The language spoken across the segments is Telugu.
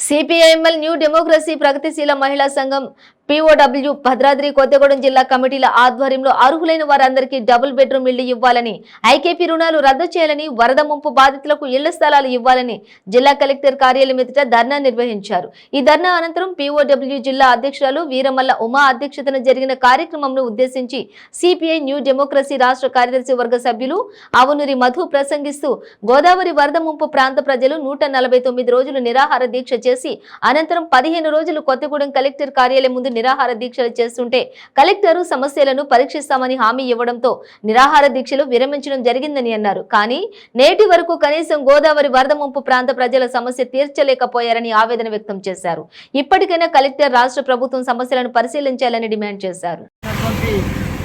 సిపిఐఎంఎల్ న్యూ డెమోక్రసీ ప్రగతిశీల మహిళా సంఘం పీఓడబ్ల్యూ భద్రాద్రి కొత్తగూడెం జిల్లా కమిటీల ఆధ్వర్యంలో అర్హులైన వారందరికీ డబుల్ బెడ్రూమ్ ఇళ్ళు ఇవ్వాలని ఐకేపీ రుణాలు రద్దు చేయాలని వరద ముంపు బాధితులకు ఇళ్ళ స్థలాలు ఇవ్వాలని జిల్లా కలెక్టర్ కార్యాలయం ఎదుట ధర్నా నిర్వహించారు. ఈ ధర్నా అనంతరం పిఓడబ్ల్యూ జిల్లా అధ్యక్షురాలు వీరమల్ల ఉమా అధ్యక్షతన జరిగిన కార్యక్రమంను ఉద్దేశించి సిపిఐ న్యూ డెమోక్రసీ రాష్ట్ర కార్యదర్శి వర్గ సభ్యులు అవునూరి మధు ప్రసంగిస్తూ గోదావరి వరద ముంపు ప్రాంత ప్రజలు నూట నలభై తొమ్మిది రోజులు నిరాహార దీక్ష చేసి అనంతరం పదిహేను రోజులు కొత్తగూడెం కలెక్టర్ కార్యాలయం ముందు నిరాహార దీక్షలు చేస్తుంటే కలెక్టర్ సమస్యలను పరీక్షిస్తామని హామీ ఇవ్వడంతో నిరాహార దీక్షలు విరమించడం జరిగిందని అన్నారు. కానీ నేటి వరకు కనీసం గోదావరి వరద ముంపు ప్రాంత ప్రజల సమస్య తీర్చలేకపోయారని ఆవేదన వ్యక్తం చేశారు. ఇప్పటికైనా కలెక్టర్ రాష్ట్ర ప్రభుత్వం సమస్యలను పరిశీలించాలని డిమాండ్ చేశారు.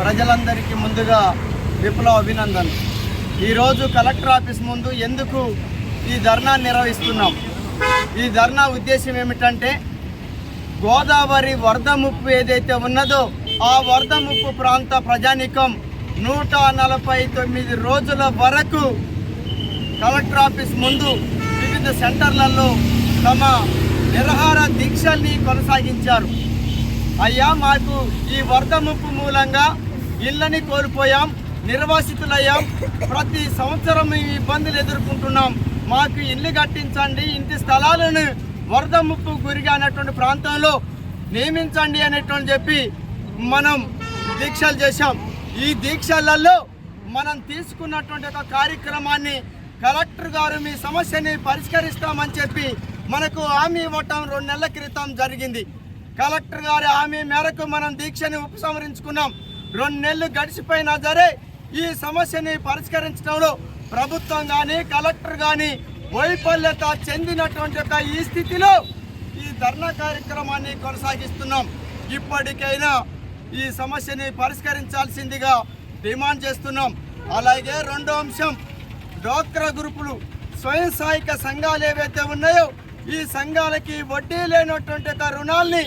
ప్రజలందరికీ ముందుగా విప్లవ అభినందన్ ఈరోజు కలెక్టర్ ఆఫీస్ ముందు ఎందుకు ఈ ధర్నా నిర్వహిస్తున్నాం? ఈ ధర్నా ఉద్దేశం ఏమిటంటే గోదావరి వరద ముప్పు ఏదైతే ఉన్నదో ఆ వరద ముప్పు ప్రాంత ప్రజానికం నూట నలభై తొమ్మిది రోజుల వరకు కలెక్టర్ ఆఫీస్ ముందు వివిధ సెంటర్లలో తమ నిరహార దీక్షల్ని కొనసాగించారు. అయ్యా మాకు ఈ వరద ముప్పు మూలంగా ఇళ్ళని కోల్పోయాం నిర్వాసితులయ్యాం ప్రతి సంవత్సరం ఈ ఇబ్బందులు ఎదుర్కొంటున్నాం. మాకు ఇల్లు కట్టించండి ఇంటి స్థలాలను వరద ముప్పు గురిగానటువంటి ప్రాంతంలో నియమించండి అనేటువంటి చెప్పి మనం దీక్షలు చేశాం. ఈ దీక్షలలో మనం తీసుకున్నటువంటి ఒక కార్యక్రమాన్ని కలెక్టర్ గారు మీ సమస్యని పరిష్కరిస్తామని చెప్పి మనకు హామీ ఇవ్వటం రెండు నెలల క్రితం జరిగింది. కలెక్టర్ గారి హామీ మేరకు మనం దీక్షని ఉపసంహరించుకున్నాం. రెండు నెలలు గడిచిపోయినా సరే ఈ సమస్యని పరిష్కరించడంలో ప్రభుత్వం కానీ కలెక్టర్ కానీ వైఫల్యత చెందినటువంటి ఒక ఈ స్థితిలో ఈ ధర్నా కార్యక్రమాన్ని కొనసాగిస్తున్నాం. ఇప్పటికైనా ఈ సమస్యని పరిష్కరించాల్సిందిగా డిమాండ్ చేస్తున్నాం. అలాగే రెండో అంశం డ్వాక్రా గ్రూపులు స్వయం సహాయక సంఘాలు ఏవైతే ఉన్నాయో ఈ సంఘాలకి వడ్డీ లేనటువంటి రుణాల్ని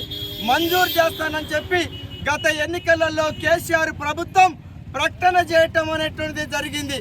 మంజూరు చేస్తానని చెప్పి గత ఎన్నికలలో కేసీఆర్ ప్రభుత్వం ప్రకటన చేయటం అనేటువంటిది జరిగింది.